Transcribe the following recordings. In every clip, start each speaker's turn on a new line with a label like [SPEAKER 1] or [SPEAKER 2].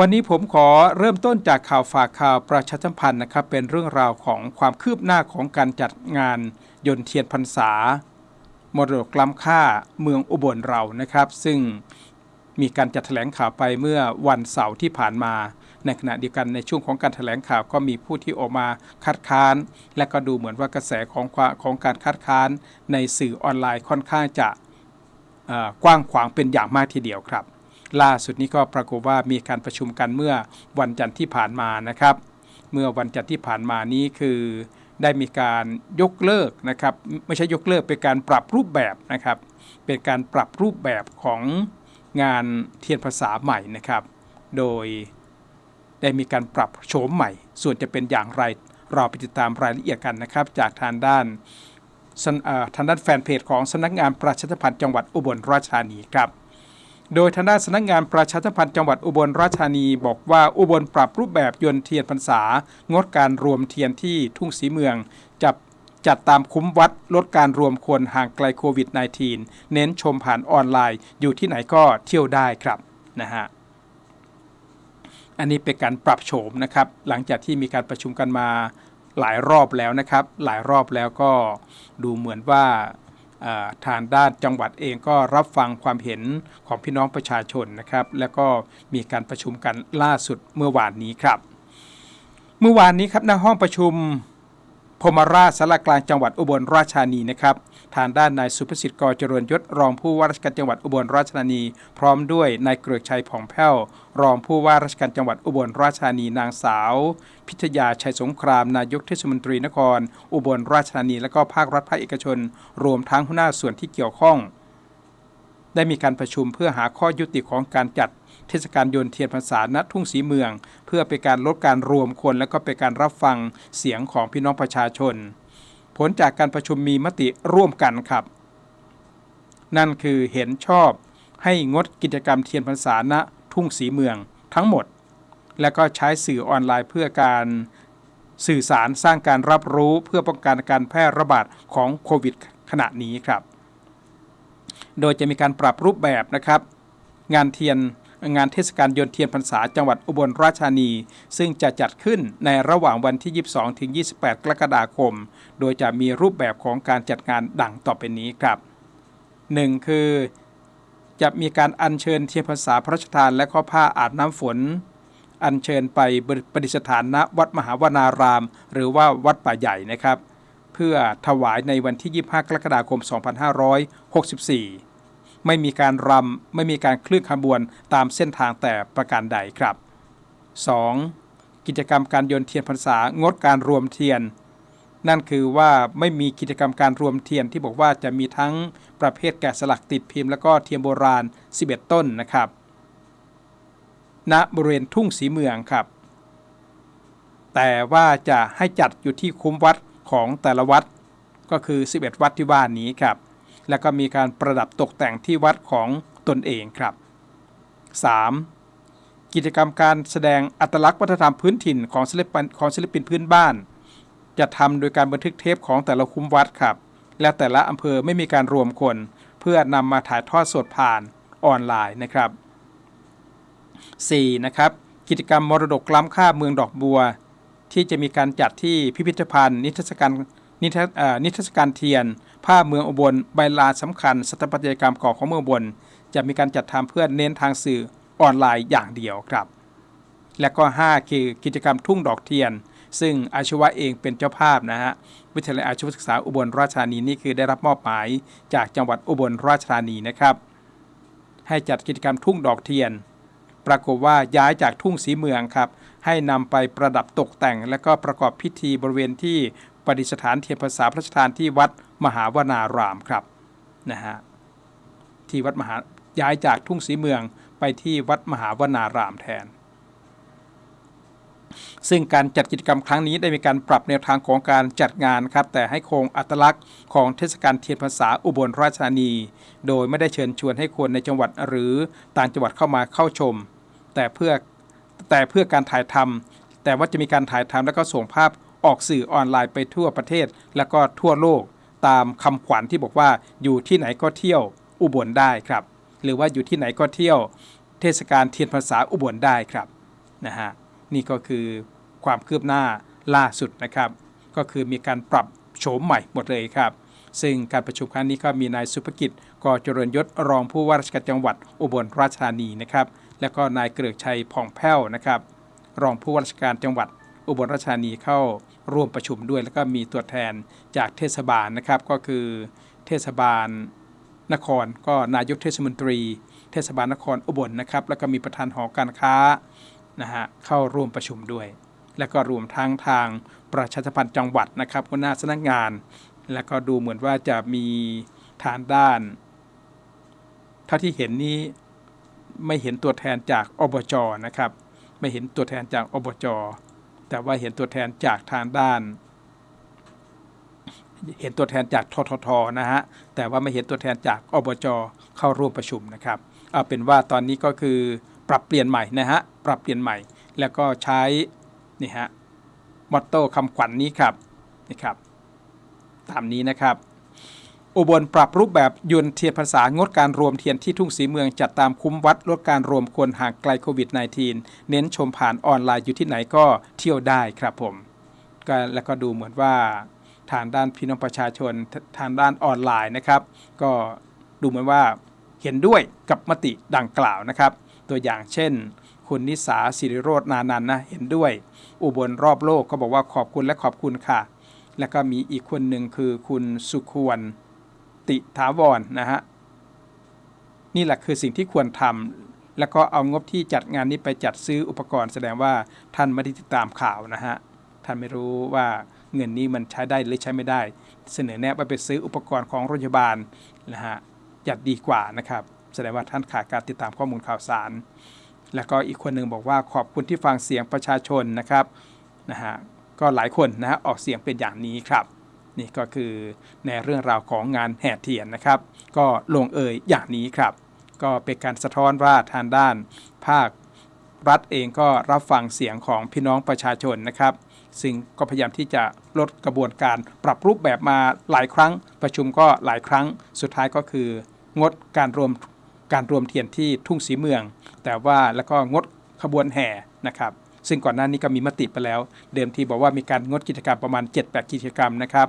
[SPEAKER 1] วันนี้ผมขอเริ่มต้นจากข่าวฝากข่าวประชาสัมพันธ์นะครับ เป็นเรื่องราวของความคืบหน้าของการจัดงานยนเทียนพรรษามรดกล้ำค่าเมืองอุบลเรานะครับ ซึ่งมีการจัดแถลงข่าวไปเมื่อวันเสาร์ที่ผ่านมา ในขณะเดียวกันในช่วงของการถแถลงข่าวก็มีผู้ที่ออกมาคัดค้าน และก็ดูเหมือนว่ากระแสของความของการคัดค้านในสื่อออนไลน์ค่อนข้างจะกว้างขวางเป็นอย่างมากทีเดียวครับ ล่าสุดนี้ก็ปรากฏว่ามีการประชุมกันเมื่อวันจันทร์ที่ผ่านมานะครับ เมื่อวันจันทร์ที่ผ่านมานี้คือได้มีการยกเลิกนะครับไม่ใช่ยกเลิกเป็นการปรับรูปแบบนะครับ เป็นการปรับรูปแบบของงานเทียนภาษาใหม่นะครับ โดยได้มีการปรับโฉมใหม่ ส่วนจะเป็นอย่างไรเราไปติดตามรายละเอียดกันนะครับ จากทางด้านทางด้านแฟนเพจของสำนักงานประชาสัมพันธ์จังหวัดอุบลราชธานีครับ โดยทางด้านสำนักงานประชาสัมพันธ์จังหวัดอุบลราชธานีบอกว่าอุบลปรับรูปแบบยนเทียนพรรษา งดการรวมเทียนที่ทุ่งสีเมืองจับจัดตามคุ้มวัดลดการรวมคนห่างไกลโควิด -19 เน้นชมผ่านออนไลน์ อยู่ที่ไหนก็เที่ยวได้ครับนะฮะอันนี้เป็นการปรับโฉมนะครับ หลังจากที่มีการประชุมกันมาหลายรอบแล้วนะครับ หลายรอบแล้วก็ดูเหมือนว่า ทางด้านจังหวัดเองก็รับฟังความเห็นของพี่น้องประชาชนนะครับ แล้วก็มีการประชุมกันล่าสุดเมื่อวานนี้ครับ เมื่อวานนี้ครับณห้องประชุม พมราชสารกลางจังหวัดอุบลราชธานีนะครับทางด้านนายสุภสิทธิ์กอเจริญยศรองผู้ว่าราชการจังหวัดอุบลราชธานี พร้อมด้วยนายเกรือกชัยผ่องแผ้ว รองผู้ว่าราชการจังหวัดอุบลราชธานีนางสาว พิทยาชัยสงครามนายกเทศมนตรีนคร อุบลราชธานี และก็ภาครัฐภาคเอกชน รวมทั้งหัวหน้าส่วนที่เกี่ยวข้อง ได้มีการประชุมเพื่อหาข้อยุติของการจัด เทศกาลโยนเทียนพรรษาณทุ่งสีเมือง เพื่อเป็นการลดการรวมคน และก็เป็นการรับฟังเสียงของพี่น้องประชาชน ผลจากการประชุมมีมติร่วมกันครับ นั่นคือเห็นชอบให้งดกิจกรรมเทียนพรรษาณทุ่งสีเมืองทั้งหมด และก็ใช้สื่อออนไลน์เพื่อการสื่อสารสร้างการรับรู้เพื่อป้องกันการแพร่ระบาดของโควิดขณะนี้ครับ โดยจะมีการปรับรูปแบบนะครับ งานเทียน งานเทศกาลโยนเทียนพรรษาจังหวัดอุบลราชธานี ซึ่งจะจัดขึ้นในระหว่างวันที่ 22 ถึง 28 กรกฎาคม โดยจะมีรูปแบบของการจัดงานดังต่อไปนี้ครับ 1. คือ จะมีการอัญเชิญเทียนพรรษาพระราชทานและข้อผ้าอาบน้ำฝน อัญเชิญไปประดิษฐานณวัดมหาวนาราม หรือว่าวัดป่าใหญ่นะครับ เพื่อถวายในวันที่ 25 กรกฎาคม 2564 ไม่มีการรำไม่มีการเคลื่อนขบวนตามเส้นทางแต่ประการใดครับ 2. กิจกรรมการโยนเทียนพรรษางดการรวมเทียน นั่นคือว่าไม่มีกิจกรรมการรวมเทียนที่บอกว่าจะมีทั้งประเภทแกะสลักติดพิมพ์แล้วก็เทียนโบราณ 11 ต้นนะครับณบริเวณทุ่งสีเมืองครับ แต่ว่าจะให้จัดอยู่ที่คุ้มวัดของแต่ละวัดก็คือ 11 วัดที่ว่านี้ครับ แล้วก็มีการประดับตกแต่งที่วัดของตนเองครับ 3. กิจกรรมการแสดงอัตลักษณ์วัฒนธรรมพื้นถิ่นของศิลปินของศิลปินพื้นบ้าน จะทำโดยการบันทึกเทปของแต่ละคุ้มวัดครับ และแต่ละอำเภอไม่มีการรวมคน เพื่อนำมาถ่ายทอดสดผ่านออนไลน์นะครับ 4. นะครับกิจกรรมมรดกล้ำค่าเมืองดอกบัว ที่จะมีการจัดที่พิพิธภัณฑ์ นิทรรศการ นิทรรเอ่อนิทรรศการเทียน ผ้าเมืองอุบลใบลานสำคัญสถาปัตยกรรมก่อของเมืองอุบล จะมีการจัดทำเพื่อเน้นทางสื่อออนไลน์อย่างเดียวครับ และก็ 5 คือกิจกรรมทุ่งดอกเทียน ซึ่งอาชีวะเองเป็นเจ้าภาพนะฮะวิทยาลัยอาชีวศึกษาอุบลราชธานีนี่คือได้รับมอบหมายจากจังหวัดอุบลราชธานีนะครับให้จัดกิจกรรมทุ่งดอกเทียน ปรากฏว่าย้ายจากทุ่งสีเมืองครับ ให้นำไปประดับตกแต่ง และก็ประกอบพิธีบริเวณที่ ประดิษฐานเทียนภาษาพระราชทานที่วัดมหาวนารามครับนะฮะที่วัดมหาย้ายจากทุ่งสีเมืองไปที่วัดมหาวนารามแทน ซึ่งการจัดกิจกรรมครั้งนี้ได้มีการปรับแนวทางของการจัดงานครับ แต่ให้คงอัตลักษณ์ของเทศกาลเทียนภาษาอุบลราชธานี โดยไม่ได้เชิญชวนให้คนในจังหวัดหรือต่างจังหวัดเข้ามาเข้าชม แต่เพื่อแต่เพื่อการถ่ายทำแต่ว่าจะมีการถ่ายทำแล้วก็ส่งภาพ ออกสื่อออนไลน์ไปทั่วประเทศ แล้วก็ทั่วโลก ตามคำขวัญที่บอกว่าอยู่ที่ไหนก็เที่ยวอุบลได้ครับ หรือว่าอยู่ที่ไหนก็เที่ยว เทศกาลเทียนภาษาอุบลได้ครับนะฮะนี่ก็คือความคืบหน้าล่าสุดนะครับ ก็คือมีการปรับโฉมใหม่หมดเลยครับ ซึ่งการประชุมครั้งนี้ก็มีนายสุภกิจกเจริญยศรองผู้ว่าราชการจังหวัดอุบลราชธานีนะครับ แล้วก็นายเกลือกชัยผ่องแผ้วนะครับ รองผู้ว่าราชการจังหวัดอุบลราชธานีเข้า ร่วมประชุมด้วย แล้วก็มีตัวแทนจากเทศบาลนะครับ ก็คือเทศบาลนคร ก็นายกเทศมนตรี เทศบาลนครอุบลนะครับ แล้วก็มีประธานหอการค้านะฮะเข้าร่วมประชุมด้วย และก็รวมทั้งทางประชาสัมพันธ์จังหวัดนะครับหัวหน้าสำนักงาน แล้วก็ดูเหมือนว่าจะมีฐานด้าน เท่าที่เห็นนี้ไม่เห็นตัวแทนจากอบจนะครับ ไม่เห็นตัวแทนจากอบจ แต่ว่าเห็นตัวแทนจากทางด้าน เห็นตัวแทนจากทททนะฮะแต่ว่าไม่เห็นตัวแทนจากอบจเข้าร่วมประชุมนะครับเอาเป็นว่าตอนนี้ก็คือปรับเปลี่ยนใหม่นะฮะปรับเปลี่ยนใหม่ แล้วก็ใช้นี่ฮะมอตโต้คำขวัญนนี้ครับนี่ครับ ตามนี้นะครับ อุบลปรับรูปแบบยนเทียนภาษางดการรวมเทียนที่ทุ่งสีเมืองจัดตามคุ้มวัดลดการรวมคนห่างไกลโควิด -19 เน้นชมผ่านออนไลน์อยู่ที่ไหนก็เที่ยวได้ครับผมก็แล้วก็ดูเหมือนว่าทางด้านพี่น้องประชาชนทางด้านออนไลน์นะครับ ก็ดูเหมือนว่าเห็นด้วยกับมติดังกล่าวนะครับ ตัวอย่างเช่น คุณนิสาสิริโรจนานันนะเห็นด้วย อุบลรอบโลกก็บอกว่าขอบคุณและขอบคุณค่ะ แล้วก็มีอีกคนหนึ่งคือคุณสุควร ติถาวรนะฮะนี่แหละคือสิ่งที่ควรทำแล้วก็เอางบที่จัดงานนี้ไปจัดซื้ออุปกรณ์ แสดงว่าท่านไม่ได้ติดตามข่าวนะฮะท่านไม่รู้ว่าเงินนี้มันใช้ได้หรือใช้ไม่ได้ เสนอแนะว่าไปซื้ออุปกรณ์ของโรงพยาบาลนะฮะจัดดีกว่านะครับ แสดงว่าท่านขาดการติดตามข้อมูลข่าวสาร แล้วก็อีกคนหนึ่งบอกว่าขอบคุณที่ฟังเสียงประชาชนนะครับนะฮะก็หลายคนนะฮะออกเสียงเป็นอย่างนี้ครับ นี่ก็คือในเรื่องราวของงานแห่เทียนนะครับ ก็ลงเอยอย่างนี้ครับ ก็เป็นการสะท้อนว่าทางด้าน ภาครัฐเองก็รับฟังเสียงของพี่น้องประชาชนนะครับ ซึ่งก็พยายามที่จะลดกระบวนการปรับรูปแบบมาหลายครั้ง ประชุมก็หลายครั้งสุดท้ายก็คืองดการรวมการรวมเทียนที่ทุ่งสีเมือง แต่ว่าแล้วก็งดขบวนแห่นะครับ ซึ่งก่อนหน้านี้ก็มีมติไปแล้ว เดิมทีบอกว่ามีการงดกิจกรรมประมาณ 7-8 กิจกรรมนะครับ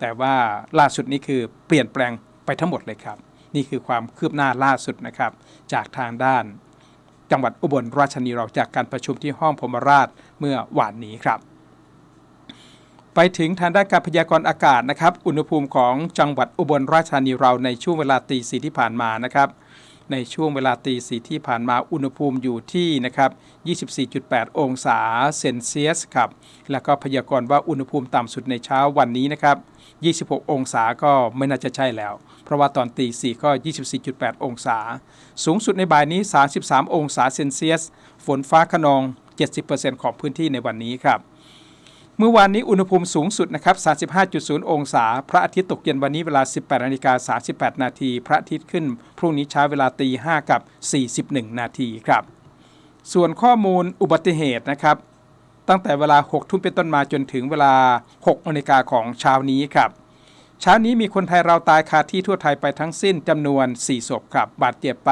[SPEAKER 1] แต่ว่าล่าสุดนี้คือเปลี่ยนแปลงไปทั้งหมดเลยครับ นี่คือความคืบหน้าล่าสุดนะครับ จากทางด้าน จังหวัดอุบลราชธานีเราจากการประชุมที่ห้องพมราชเมื่อวานนี้ครับไปถึงทางด้านการพยากรณ์อากาศนะครับ อุณหภูมิของจังหวัดอุบลราชธานีเราในช่วงเวลาตีสีที่ผ่านมานะครับ ในช่วงเวลาตีสีที่ผ่านมาอุณหภูมิอยู่ที่นะครับ 24.8 องศาเซนเซียสครับ แล้วก็พยากรณ์ว่าอุณหภูมิต่ำสุดในเช้าวันนี้นะครับ 26 องศาก็ไม่น่าจะใช่แล้ว เพราะว่าตอนตีสี่ก็ 24.8 องศา สูงสุดในบ่ายนี้ 33 องศาเซนเซียส ฝนฟ้าขนอง 70%ของพื้นที่ในวันนี้ครับ เมื่อวานนี้อุณหภูมิสูงสุดนะครับ 35.0 องศา พระอาทิตย์ตกเย็นวันนี้เวลา 18นาฬิกา38 นาที พระอาทิตย์ขึ้น พรุ่งนี้เช้าเวลาตี 5 กับ 41 นาทีครับ ส่วนข้อมูลอุบัติเหตุนะครับ ตั้งแต่เวลา 6 ทุ่มเป็นต้นมาจนถึงเวลา 6นาฬิกาของเช้านี้ครับ เช้านี้มีคนไทยเราตายคาที่ทั่วไทยไปทั้งสิ้นจำนวน 4 ศพครับ บาดเจ็บไป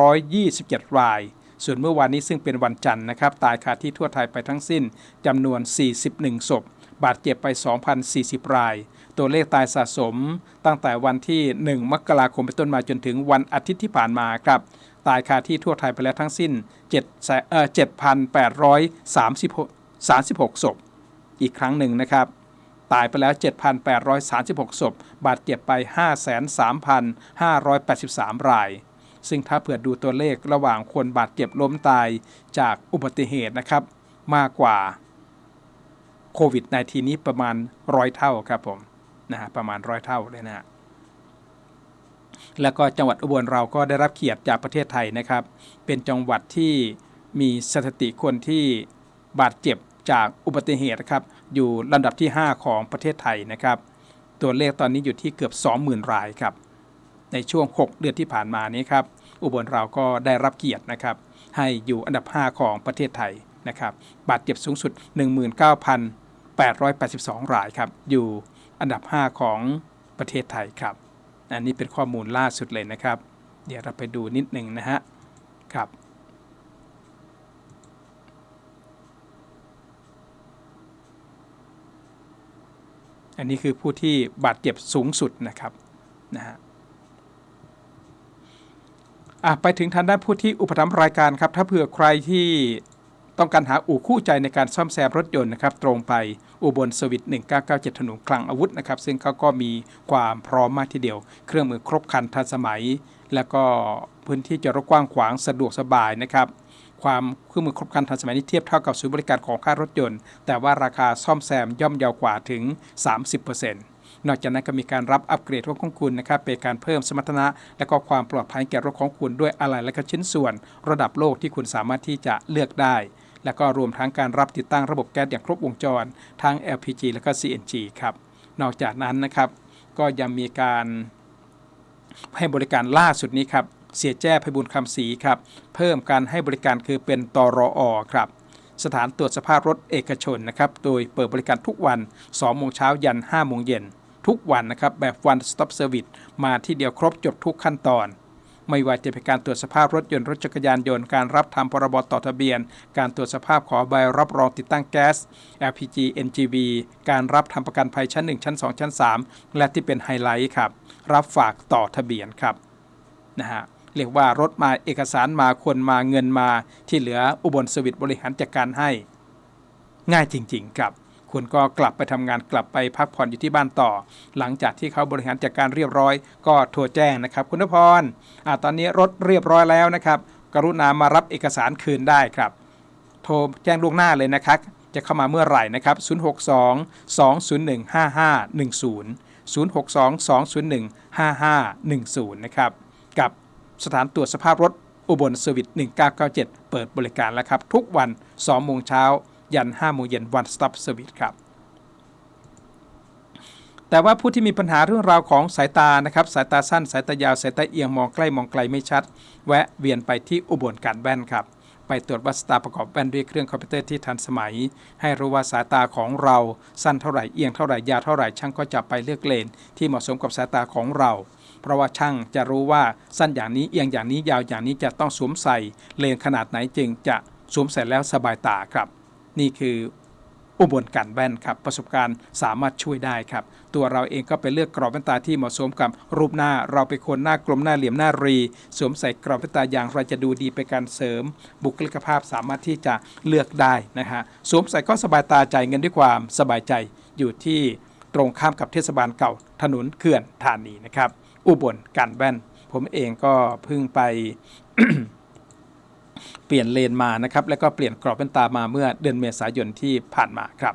[SPEAKER 1] 127 ราย ส่วนเมื่อวานนี้ซึ่งเป็นวันจันทร์นะครับตายคาที่ทั่วไทยไปทั้งสิ้นจำนวน 41 ศพ บาดเจ็บไป 2,040 ราย ตัวเลขตายสะสม ตั้งแต่วันที่ 1 มกราคมเป็นต้นมาจนถึงวันอาทิตย์ที่ผ่านมาครับตายคาที่ทั่วไทยไปแล้วทั้งสิ้น7เอ่อ7,836 36ศพ อีกครั้งหนึ่งนะครับ ตายไปแล้ว 7,836 ศพ บาดเจ็บไป53,583 ราย ซึ่งถ้าเผื่อดูตัวเลขระหว่างคนบาดเจ็บล้มตายจากอุบัติเหตุนะครับ มากกว่าโควิด -19 นี้ประมาณร้อยเท่าครับผมนะฮะประมาณร้อยเท่าเลยนะฮะแล้วก็จังหวัดอุบลเราก็ได้รับเกียรติจากประเทศไทยนะครับ เป็นจังหวัดที่มีสถิติคนที่บาดเจ็บจากอุบัติเหตุนะครับ อยู่ลำดับที่ 5 ของประเทศไทยนะครับ ตัวเลขตอนนี้อยู่ที่เกือบ 20,000 รายครับ ในช่วง 6 เดือนที่ผ่านมานี้ครับ อุบลเราก็ได้รับเกียรตินะครับ ให้อยู่อันดับ 5 ของประเทศไทยนะครับ บาดเจ็บสูงสุด 19,882 รายครับ อยู่อันดับ 5 ของประเทศไทยครับ อันนี้เป็นข้อมูลล่าสุดเลยนะครับ เดี๋ยวเราไปดูนิดหนึ่งนะฮะครับอันนี้คือผู้ที่บาดเจ็บสูงสุดนะครับนะฮะ อะไปถึงทางด้านผู้ที่อุปถัมภ์รายการครับ ถ้าเผื่อใครที่ต้องการหาอู่คู่ใจในการซ่อมแซมรถยนต์นะครับ ตรงไปอุบลสวิต1997 ถนนคลังอาวุธนะครับ ซึ่งเขาก็มีความพร้อมมากทีเดียว เครื่องมือครบครันทันสมัย แล้วก็พื้นที่จอดรถกว้างขวางสะดวกสบายนะครับ ความเครื่องมือครบครันทันสมัยนี้เทียบเท่ากับศูนย์บริการของค่ารถยนต์ แต่ว่าราคาซ่อมแซมย่อมเยาวกว่าถึง 30% นอกจากนั้นก็มีการรับอัปเกรดรถของคุณนะครับเป็นการเพิ่มสมรรถนะ และก็ความปลอดภัยแก่รถของคุณด้วยอะไหล่และก็ชิ้นส่วน ระดับโลกที่คุณสามารถที่จะเลือกได้ และก็รวมทั้งการรับติดตั้งระบบแก๊สอย่างครบวงจร ทั้ง LPG และก็ CNG ครับนอกจากนั้นนะครับก็ยังมีการให้บริการล่าสุดนี้ครับเสียแจ้พบุญคำศรีครับ เพิ่มการให้บริการคือเป็นตรอครับ สถานตรวจสภาพรถเอกชนนะครับ โดยเปิดบริการทุกวัน 2 โมงเช้ายัน 5 โมงเย็น ทุกวันนะครับแบบ one stop service มาที่เดียวครบจบทุกขั้นตอน ไม่ว่าจะเป็นการตรวจสภาพรถยนต์รถจักรยานยนต์การรับทำพรบต่อทะเบียน การตรวจสภาพขอใบรับรองติดตั้งแก๊ส LPG NGV การรับทำประกันภัยชั้น 1 ชั้น 2 ชั้น 3 และที่เป็นไฮไลท์ครับรับฝากต่อทะเบียนครับนะฮะเรียกว่ารถมาเอกสารมาคนมาเงินมาที่เหลืออุบลสวิตบริหารจัดการให้ ง่ายจริง ๆ ครับ คุณก็กลับไปทำงานกลับไปพักผ่อนอยู่ที่บ้านต่อ หลังจากที่เขาบริหารจัดการเรียบร้อย ก็โทรแจ้งนะครับ คุณนพรอ่าตอนนี้รถเรียบร้อยแล้วนะครับ กรุณามารับเอกสารคืนได้ครับ โทรแจ้งล่วงหน้าเลยนะครับ จะเข้ามาเมื่อไหร่นะครับ 062 201 5510 062 201 5510 นะครับ กับสถานตรวจสภาพรถอุบลเซอร์วิส1997 เปิดบริการแล้วครับ ทุกวัน 2 โมงเช้า ยัน5โมงเย็น One Stop Service ครับแต่ว่าผู้ที่มีปัญหาเรื่องราวของสายตานะครับสายตาสั้นสายตายาวสายตาเอียงมองใกล้มองไกลไม่ชัด แวะเวียนไปที่อุบลการแว่นครับไปตรวจวัดสาตาประกอบแว่นด้วยเครื่องคอมพิวเตอร์ที่ทันสมัย ให้รู้ว่าสายตาของเราสั้นเท่าไหร่เอียงเท่าไหร่ยาวเท่าไหร่ช่างก็จะไปเลือกเลน ที่เหมาะสมกับสายตาของเรา เพราะว่าช่างจะรู้ว่าสั้นอย่างนี้เอียงอย่างนี้ยาวอย่างนี้จะต้องสวมใส่เลนขนาดไหนจึงจะสวมใส่แล้วสบายตาครับ นี่คืออุบลการแว่นครับประสบการณ์สามารถช่วยได้ครับ ตัวเราเองก็ไปเลือกกรอบแว่นตาที่เหมาะสมกับรูปหน้า เราเป็นคนหน้ากลมหน้าเหลี่ยมหน้ารี สวมใส่กรอบแว่นตาอย่างไรจะดูดีเป็นการเสริม บุคลิกภาพสามารถที่จะเลือกได้นะฮะสวมใส่ก็สบายตาใจเงินด้วยความสบายใจอยู่ที่ตรงข้ามกับเทศบาลเก่าถนนเขื่อนธานีนะครับ อุบลการแว่น ผมเองก็เพิ่งไป เปลี่ยนเลนมานะครับ แล้วก็เปลี่ยนกรอบแว่นตามาเมื่อเดือนเมษายนที่ผ่านมาครับ